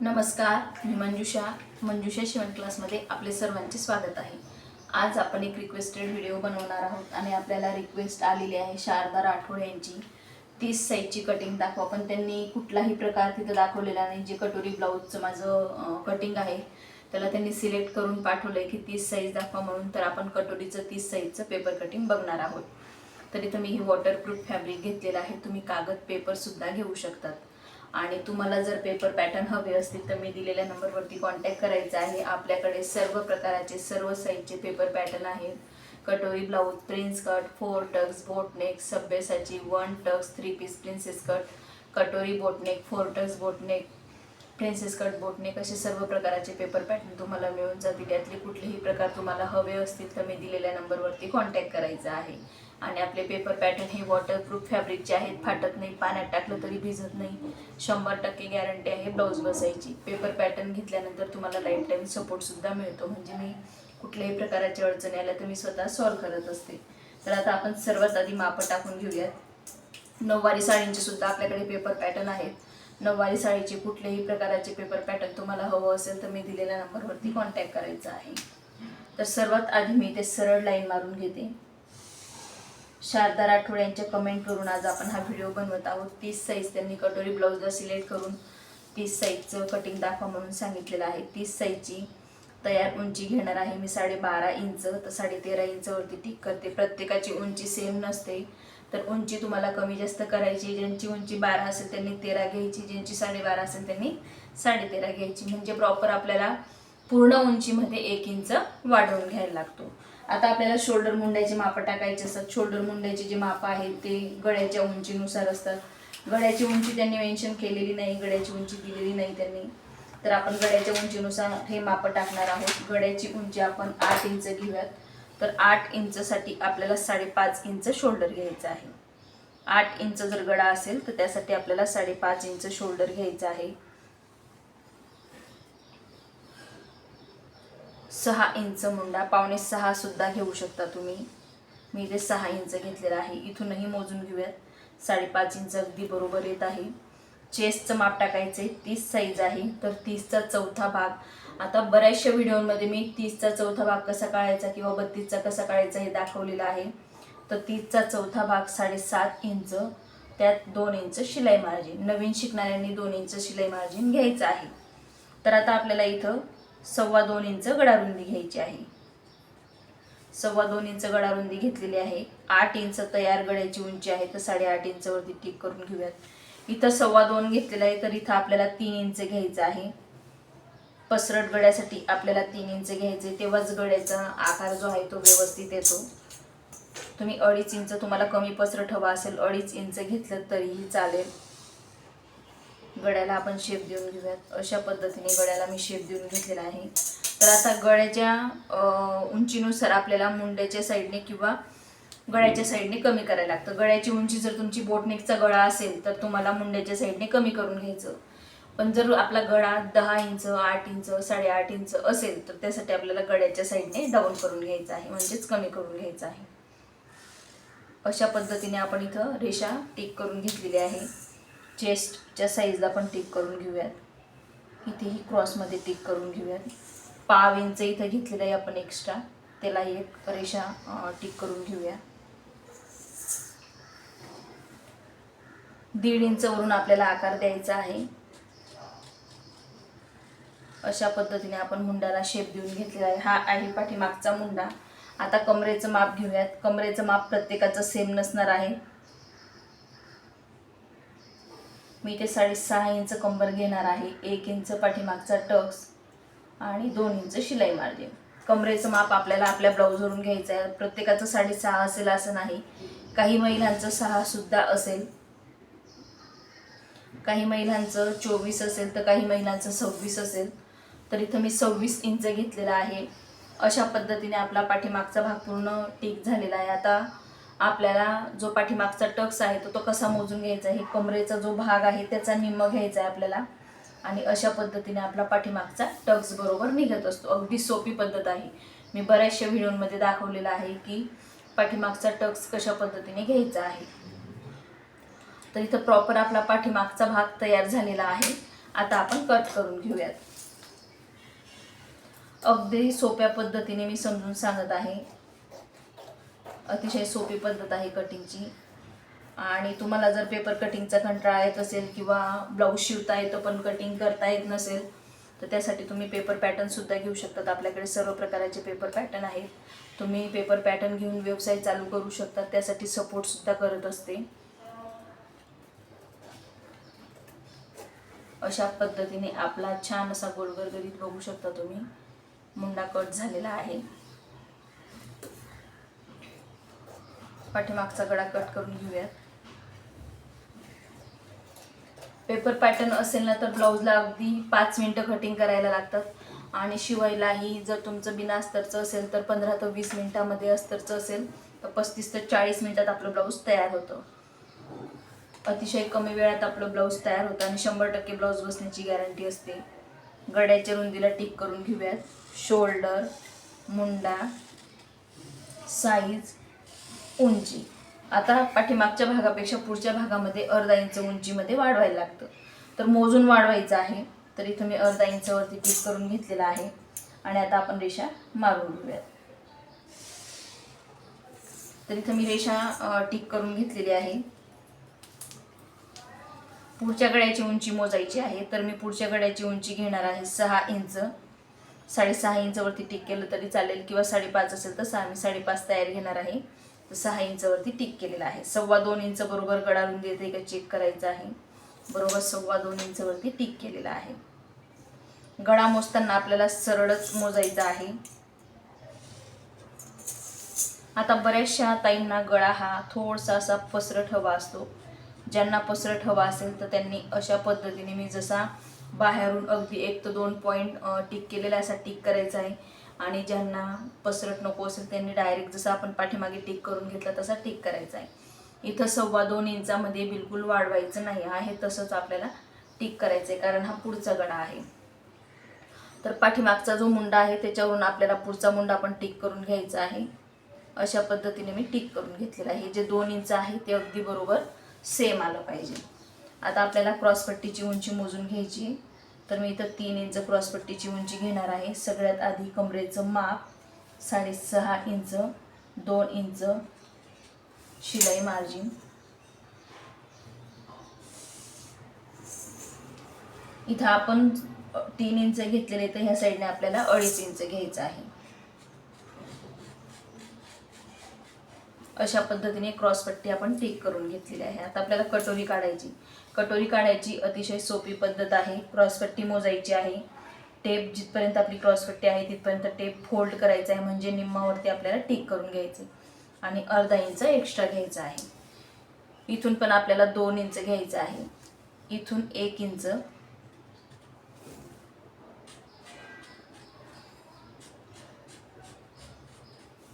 नमस्कार मी मंजुषा. मंजुषा शिवण क्लासमध्ये आपले सर्वांचे स्वागत आहे. आज आपण एक रिक्वेस्टेड व्हिडिओ बनवणार आहोत आणि आपल्याला रिक्वेस्ट आलेली आहे शारदा राठोड यांची. तीस साईजची कटिंग दाखवा. पण त्यांनी कुठलाही प्रकार तिथं दाखवलेला नाही. जे कटोरी ब्लाऊजचं माझं कटिंग आहे त्याला त्यांनी सिलेक्ट करून पाठवलं आहे की तीस साईज दाखवा म्हणून. तर आपण कटोरीचं तीस साईजचं पेपर कटिंग बघणार आहोत. तर इथं मी ही वॉटरप्रूफ फॅब्रिक घेतलेलं आहे. तुम्ही कागद पेपरसुद्धा घेऊ शकतात. आणि तुम्हाला जर पेपर पॅटर्न हवे असतील तर मी दिलेल्या नंबरवरती कॉन्टॅक्ट करायचा आहे. आपल्याकडे सर्व प्रकाराचे सर्व साईजचे पेपर पॅटर्न आहेत. Katori blouse prince cut four tucks boatneck सभ्यसाची one tucks three piece princess cut katori boatneck four tucks boatneck princess cut boatneck असे सर्व प्रकाराचे पेपर पॅटर्न तुम्हाला मिळून जातील. यातले कुठलेही प्रकार तुम्हाला हवे असतील तर मी दिलेल्या नंबरवरती कॉन्टॅक्ट करायचा आहे. आणि आपले पेपर पॅटर्न हे वॉटरप्रूफ फॅब्रिकचे आहेत फाटत नाही पाण्यात टाकलं तरी भिजत नाही. शंभर टक्के गॅरंटी आहे ब्लाऊज बसायची. पेपर पॅटर्न घेतल्यानंतर तुम्हाला लाईफ टाईम सपोर्टसुद्धा मिळतो. म्हणजे मी कुठल्याही प्रकाराची अडचणी आल्या तर मी स्वतः सॉल्व करत असते. तर आता आपण सर्वात आधी मापं टाकून घेऊयात. नऊवारी साडींचे सुद्धा आपल्याकडे पेपर पॅटर्न आहेत. नऊवारी साडीचे कुठल्याही प्रकाराचे पेपर पॅटर्न तुम्हाला हवं असेल तर मी दिलेल्या नंबरवरती कॉन्टॅक्ट करायचा आहे. तर सर्वात आधी मी ते सरळ लाईन मारून घेते. शारदा राठोड यांच्या कमेंट करून आज आपण हा व्हिडिओ बनवत आहोत. तीस साईज त्यांनी कटोरी ब्लाऊजला सिलेक्ट करून तीस साईजचं कटिंग दाखवा म्हणून सांगितलेलं आहे. तीस साईजची तयार उंची घेणार आहे मी साडेबारा इंच तर साडे तेरा इंचवरती टिक करते. प्रत्येकाची उंची सेम नसते. तर उंची तुम्हाला कमी जास्त करायची ज्यांची उंची बारा असेल त्यांनी तेरा घ्यायची. ज्यांची साडेबारा असेल त्यांनी साडे तेरा घ्यायची. म्हणजे प्रॉपर आपल्याला पूर्ण उंचीमध्ये एक इंच वाढवून घ्यायला लागतो. आता आपल्याला शोल्डर मुंड्याचे मापं टाकायचे असतात. शोल्डर मुंड्याचे जे मापं आहेत ते गळ्याच्या उंचीनुसार असतात. गळ्याची उंची त्यांनी मेन्शन केलेली नाही गळ्याची उंची दिलेली नाही त्यांनी. तर आपण गळ्याच्या उंचीनुसार हे मापं टाकणार आहोत. गळ्याची उंची आपण आठ इंच घेऊयात. तर आठ इंचसाठी आपल्याला साडेपाच इंच शोल्डर घ्यायचं आहे. आठ इंच जर गळा असेल तर त्यासाठी आपल्याला साडेपाच इंच शोल्डर घ्यायचं आहे. सहा इंच मुंडा पावणे सहासुद्धा घेऊ शकता तुम्ही. मी इथे सहा इंच घेतलेला आहे. इथूनही मोजून घेऊयात. साडेपाच इंच अगदी बरोबर येत आहे. चेस्टचं माप टाकायचं आहे तीस साईज आहे. तर तीसचा चौथा भाग. आता बऱ्याचशा व्हिडिओमध्ये मी तीसचा चौथा भाग कसा काढायचा किंवा बत्तीसचा कसा काढायचा हे दाखवलेलं आहे. तर तीसचा चौथा भाग साडेसात इंच. त्यात दोन इंच शिलाई मार्जिन नवीन शिकणाऱ्यांनी दोन इंच शिलाई मार्जिन घ्यायचं आहे. तर आता आपल्याला इथं सव्वा दोन इंच गडारुंदी घ्यायची आहे. सव्वा दोन इंच गडारुंदी घेतलेली आहे. आठ इंच तयार गड्याची उंची आहे तर साडेआठ इंचवरती टिक करून घेऊयात. इथं सव्वा दोन घेतलेला आहे तर इथं आपल्याला तीन इंच घ्यायचं आहे. पसरट गड्यासाठी आपल्याला तीन इंच घ्यायचे. तेव्हाच गड्याचा आकार जो आहे तो व्यवस्थित येतो. तुम्ही अडीच इंच तुम्हाला कमी पसरट हवा असेल अडीच इंच घेतलं तरीही चालेल. गळ्याला आपण शेप देऊन घेऊयात. अशा पद्धतीने गळ्याला मी शेप देऊन घेतलेला आहे. तर आता गळ्याच्या उंचीनुसार आपल्याला मुंड्याच्या साईडने किंवा गळ्याच्या साईडने कमी करायला लागतं. गळ्याची उंची जर तुमची बोटनेकचा गळा असेल तर तुम्हाला मुंड्याच्या साईडने कमी करून घ्यायचं. पण जर आपला गळा दहा इंच आठ इंच साडेआठ इंच असेल तर त्यासाठी आपल्याला गळ्याच्या साईडने डाऊन करून घ्यायचं आहे. म्हणजेच कमी करून घ्यायचं आहे. अशा पद्धतीने आपण इथं रेषा टिक करून घेतलेली आहे. चेस्टच्या साईजला पण टिक करून घेऊयात. इथेही क्रॉसमध्ये टिक करून घेऊयात. पाव इंच इथं घेतलेलं आहे आपण एक्स्ट्रा त्याला एक रेषा टिक करून घेऊया. दीड इंचवरून आपल्याला आकार द्यायचा आहे. अशा पद्धतीने आपण मुंडाला शेप देऊन घेतलेला आहे. हा आहे पाठीमागचा मुंडा. आता कमरेचं माप घेऊयात. कमरेचं माप प्रत्येकाचं सेम नसणार आहे. मी ते साडेसहा इंच कंबर घेणार आहे एक इंच पाठीमागचा टक्स आणि दोन इंच शिलाई मार्जिन. कमरेचं माप आपल्याला आपल्या ब्लाऊजवरून घ्यायचं आहे. प्रत्येकाचं साडेसहा असेल असं नाही. काही महिलांचं सहा सुद्धा असेल. काही महिलांचं चोवीस असेल तर काही महिलांचं सव्वीस असेल. तर इथं मी सव्वीस इंच घेतलेला आहे. अशा पद्धतीने आपला पाठीमागचा भाग पूर्ण टीक झालेला आहे. आता आपल्याला जो पाठीमागचा टक्स आहे तो तो कसा मोजून घ्यायचा आहे कमरेचा जो भाग आहे त्याचा निम्म घ्यायचा आहे आपल्याला. आणि अशा पद्धतीने आपला पाठीमागचा टक्स बरोबर निघत असतो. अगदी सोपी पद्धत आहे. मी बऱ्याचशा व्हिडिओमध्ये दाखवलेलं आहे की पाठीमागचा टक्स कशा पद्धतीने घ्यायचा आहे. तर इथं प्रॉपर आपला पाठीमागचा भाग तयार झालेला आहे. आता आपण कट करून घेऊयात. अगदी सोप्या पद्धतीने मी समजून सांगत आहे. अतिशय सोपी पद्धत आहे कटिंगची आणि तुम्हाला जर पेपर कटिंगचा कंटाळा येत असेल किंवा ब्लाऊज शिवता येतं पण कटिंग करता येत नसेल तर त्यासाठी तुम्ही पेपर पॅटर्नसुद्धा घेऊ शकतात. आपल्याकडे सर्व प्रकारचे पेपर पॅटर्न आहेत. तुम्ही पेपर पॅटर्न घेऊन व्यवसाय चालू करू शकतात. त्यासाठी सपोर्टसुद्धा करत असते. अशा पद्धतीने आपला छान असा गोलगरगरीत बघू शकता तुम्ही. मुंडा कट झालेला आहे. पाठीमागचा गळा कट करून घेऊयात. पेपर पॅटर्न असेल ना तर ब्लाऊजला अगदी पाच मिनटं कटिंग करायला लागतात. आणि शिवायलाही जर तुमचं बिना अस्तरचं असेल तर पंधरा ते वीस मिनिटामध्ये अस्तरचं असेल तर पस्तीस ते चाळीस मिनिटात आपलं ब्लाऊज तयार होतं. अतिशय कमी वेळात आपलं ब्लाऊज तयार होतं आणि शंभर टक्के ब्लाऊज बसण्याची गॅरंटी असते. गड्याच्या रुंदीला टिक करून घेऊयात. शोल्डर मुंडा साईज उंची. आता पाठीमागच्या भागापेक्षा पुढच्या भागामध्ये अर्धा इंच उंचीमध्ये वाढवायला लागतं. तर मोजून वाढवायचं आहे. तर इथं मी अर्धा इंचावरती टिक करून घेतलेला आहे. आणि आता आपण रेषा मारून घेऊयात. तर इथं मी रेषा टिक करून घेतलेली आहे. पुढच्या गड्याची उंची मोजायची आहे. तर मी पुढच्या गड्याची उंची घेणार आहे सहा इंच. साडेसहा इंचवरती टिक केलं तरी चालेल किंवा साडेपाच असेल तर सहा. मी साडेपाच तयार घेणार आहे. तर सहा इंचवरती टिक केलेला आहे. सव्वा दोन इंच बरोबर गडा रुंदी येते का चेक करायचं आहे. बरोबर सव्वा दोन इंचवरती टिक केलेला आहे. गळा मोजताना आपल्याला सरळच मोजायचा आहे. आता बऱ्याचशा ताईंना गळा हा थोडासा असा पसरट हवा असतो. ज्यांना पसरट हवा असेल तर त्यांनी अशा पद्धतीने मी जसा बाहेरून अगदी एक ते दोन पॉईंट टिक केलेला असा टिक करायचा आहे. आणि ज्यांना पसरट नको असेल त्यांनी डायरेक्ट जसं आपण पाठीमागे टिक करून घेतला तसा टिक करायचा आहे इथं सव्वा दोन इंचामध्ये बिलकुल वाढवायचं नाही आहे तसंच आपल्याला टिक करायचं आहे कारण हा पुढचा गडा आहे. तर पाठीमागचा जो मुंडा आहे त्याच्यावरून आपल्याला पुढचा मुंडा पण टिक करून घ्यायचा आहे. अशा पद्धतीने मी टिक करून घेतलेला आहे. जे दोन इंच आहे ते अगदी बरोबर सेम आलं पाहिजे. आता आपल्याला क्रॉसपट्टीची उंची मोजून घ्यायची आहे. तर मी इथं तीन इंच क्रॉसपट्टीची उंची घेणार आहे. सगळ्यात आधी कमरेचं माप साडेसहा इंच दोन इंच शिलाई मार्जिन. इथं आपण तीन इंच घेतलेले तर ह्या साईडने आपल्याला अडीच इंच घ्यायचं आहे. अशा पद्धतीने क्रॉसपट्टी आपण टिक करून घेतलेली आहे. आता आपल्याला कटोरी काढायची. कटोरी काढायची अतिशय सोपी पद्धत आहे. क्रॉसपट्टी मोजायची आहे. टेप जिथपर्यंत आपली क्रॉसपट्टी आहे तिथपर्यंत टेप फोल्ड करायचा आहे. म्हणजे निम्मावरती आपल्याला टिक करून घ्यायचं आणि अर्धा इंच एक्स्ट्रा घ्यायचा आहे. इथून पण आपल्याला दोन इंच घ्यायचं आहे. इथून एक इंच.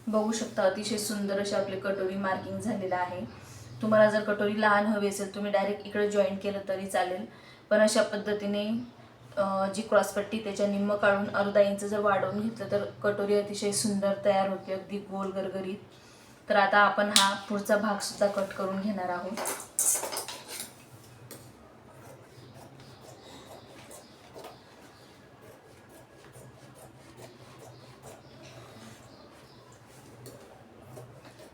बघू शकता अतिशय सुंदर अशी आपली कटोरी मार्किंग झालेलं आहे. तुम्हाला जर कटोरी लहान हवी असेल तुम्ही डायरेक्ट इकडे जॉईन केलं तरी चालेल. पण अशा पद्धतीने जी क्रॉसपट्टी त्याच्या निम्म काढून अर्धा इंच जर वाढवून घेतलं तर कटोरी अतिशय सुंदर तयार होते अगदी गोल गरगरीत. तर आता आपण हा पुढचा भागसुद्धा कट करून घेणार आहोत.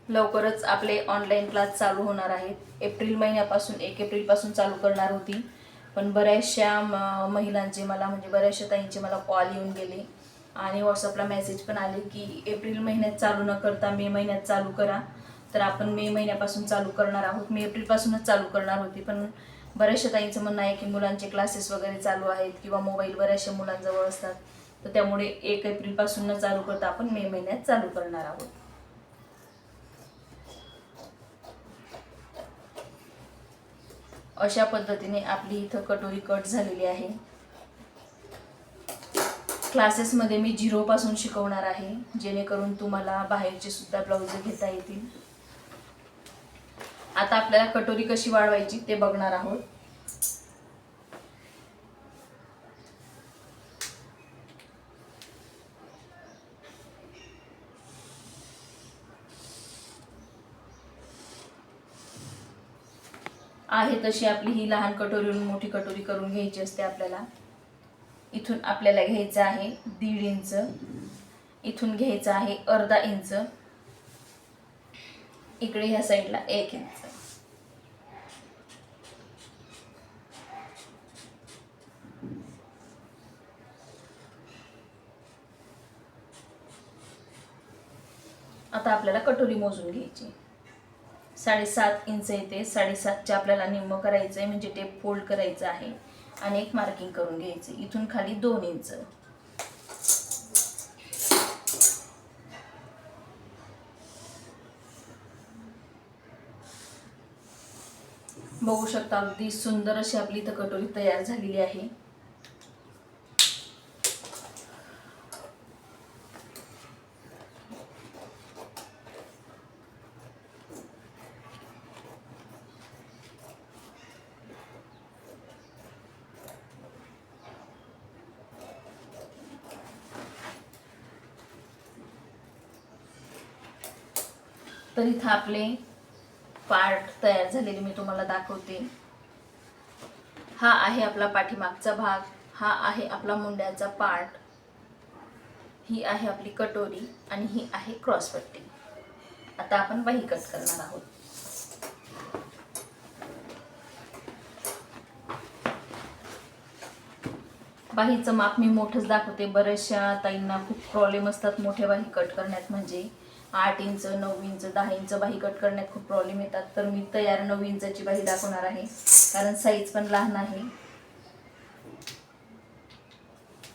लवकरच आपले ऑनलाईन क्लास चालू होणार आहेत. एप्रिल महिन्यापासून एक एप्रिलपासून चालू करणार होती. पण बऱ्याचशा म- महिलांचे मला म्हणजे बऱ्याचशा ताईंचे मला कॉल येऊन गेले. आणि व्हॉट्सअपला मेसेज पण आले की एप्रिल महिन्यात चालू न करता मे महिन्यात चालू करा. तर आपण मे महिन्यापासून चालू करणार आहोत. मे एप्रिलपासूनच चालू करणार होती. पण बऱ्याचशा ताईंचं म्हणणं आहे की मुलांचे क्लासेस वगैरे चालू आहेत किंवा मोबाईल बऱ्याचशा मुलांजवळ असतात. तर त्यामुळे एक एप्रिलपासून न चालू करता आपण मे महिन्यात चालू करणार आहोत. अशा पद्धतीने आपली इथं कटोरी कट झालेली आहे. क्लासेसमध्ये मी झिरोपासून शिकवणार आहे जेणेकरून तुम्हाला बाहेरचे सुद्धा ब्लाऊज घेता येतील. आता आपल्याला कटोरी कशी वाढवायची ते बघणार आहोत. आहे तशी आपली ही लहान कटोरीवरून मोठी कटोरी करून घ्यायची असते आपल्याला. इथून आपल्याला घ्यायचं आहे दीड इंच. इथून घ्यायचं आहे अर्धा इंच. इकडे ह्या साईडला एक इंच. आता आपल्याला कटोरी मोजून घ्यायची. साडेसात इंच येते साडेसातच्या आपल्याला निम्म करायचं आहे म्हणजे टेप फोल्ड करायचं आहे. आणि एक मार्किंग करून घ्यायचं. इथून खाली दोन इंच बघू शकता अगदी सुंदर अशी आपली इथं कटोरी तयार झालेली आहे. तर इथं आपले पार्ट तयार झालेले मी तुम्हाला दाखवते. हा आहे आपला पाठीमागचा भाग. हा आहे आपला मुंड्याचा पार्ट. ही आहे आपली कटोरी आणि ही आहे क्रॉसपट्टी. आता आपण बाही कट करणार आहोत. बाहीचं माप मी मोठंच दाखवते. बऱ्याचशा ताईंना खूप प्रॉब्लेम असतात मोठ्या बाही कट करण्यात म्हणजे. आठ इंच नऊ इंच दहा इंच बाही कट करण्यात खूप प्रॉब्लेम येतात. तर मी तयार नऊ इंचाची बाही दाखवणार आहे. कारण साईज पण लहान आहे.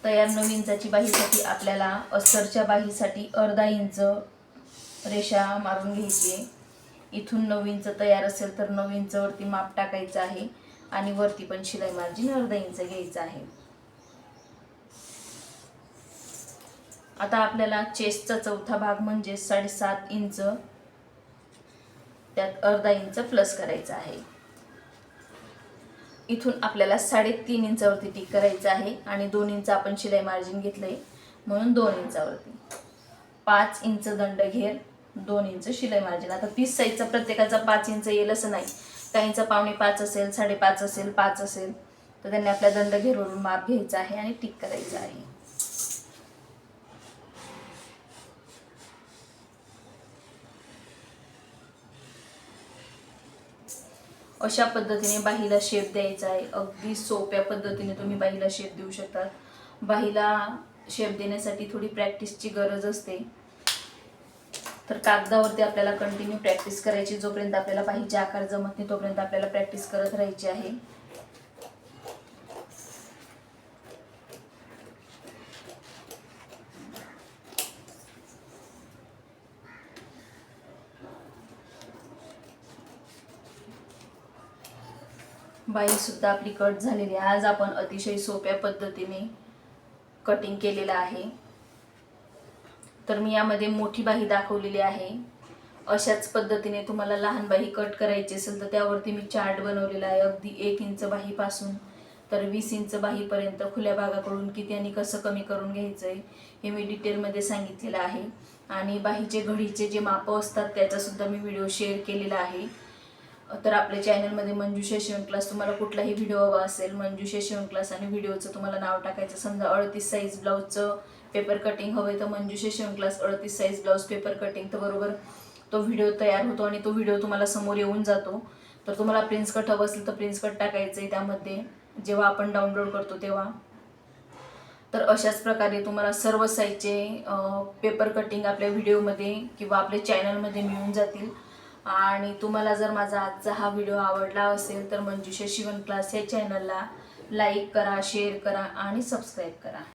तयार नऊ इंचाची बाहीसाठी आपल्याला अस्तरच्या बाहीसाठी अर्धा इंच रेषा मारून घ्यायची आहे. इथून नऊ इंच तयार असेल तर नऊ इंचवरती माप टाकायचं आहे. आणि वरती पण शिलाई मार्जिन अर्धा इंच घ्यायचं आहे. आता आपल्याला चेस्टचा चौथा भाग म्हणजे साडेसात इंच त्यात अर्धा इंच प्लस करायचा आहे. इथून आपल्याला साडेतीन इंचावरती टिक करायचं आहे आणि दोन इंच आपण शिलाई मार्जिन घेतलंय म्हणून दोन इंचावरती. पाच इंच दंड घेर दोन इंच शिलाई मार्जिन आता तीस साईजचा प्रत्येकाचा पाच इंच येईल असं नाही. काहींचा पावणे पाच असेल साडेपाच असेल पाच असेल तर त्यांनी आपल्या दंड घेरवरून माप घ्यायचा आहे आणि टिक करायचं आहे. अशा पद्धतीने बाहीला शेप द्यायचा आहे. अगदी सोप्या पद्धतीने तुम्ही बाहीला शेप देऊ शकतात. बाहीला शेप देण्यासाठी थोडी प्रॅक्टिसची गरज असते. तर कागदावरती आपल्याला कंटिन्यू प्रॅक्टिस करायची जोपर्यंत आपल्याला बाहीचे आकार जमत नाही तोपर्यंत आपल्याला प्रॅक्टिस करत राहायची आहे. बाईसुद्धा आपली कट झालेली आहे. आज आपण अतिशय सोप्या पद्धतीने कटिंग केलेलं आहे. तर मी यामध्ये मोठी बाही दाखवलेली आहे. अशाच पद्धतीने तुम्हाला लहान बाही कट करायची असेल तर त्यावरती मी चार्ट बनवलेला आहे. अगदी एक इंच बाहीपासून तर वीस इंच बाहीपर्यंत खुल्या भागाकडून किती आणि कसं कमी करून घ्यायचं आहे हे मी डिटेलमध्ये सांगितलेलं आहे. आणि बाहीचे घडीचे जे मापं असतात त्याचासुद्धा मी व्हिडिओ शेअर केलेला आहे. तर आपल्या चॅनलमध्ये मंजुषा शिवण क्लास तुम्हाला कुठलाही व्हिडिओ हवा असेल मंजुषा शिवण क्लास आणि व्हिडिओचं तुम्हाला नाव टाकायचं. समजा अडतीस साईज ब्लाऊजचं पेपर कटिंग हवं तर मंजुषा शिवण क्लास अडतीस साईज ब्लाऊज पेपर कटिंग तर बरोबर तो व्हिडिओ तयार होतो आणि तो व्हिडिओ तुम्हाला समोर येऊन जातो. तर तुम्हाला प्रिन्स कट हवं असेल तर प्रिन्स कट टाकायचं आहे त्यामध्ये. जेव्हा आपण डाउनलोड करतो तेव्हा. तर अशाच प्रकारे तुम्हाला सर्व साईजचे पेपर कटिंग आपल्या व्हिडिओमध्ये किंवा आपल्या चॅनलमध्ये मिळून जातील. आणि तुम्हाला जर माझा आजचा हा व्हिडिओ आवडला असेल तर मंजुषा शिवण क्लास या चॅनलला लाईक करा शेअर करा आणि सबस्क्राईब करा.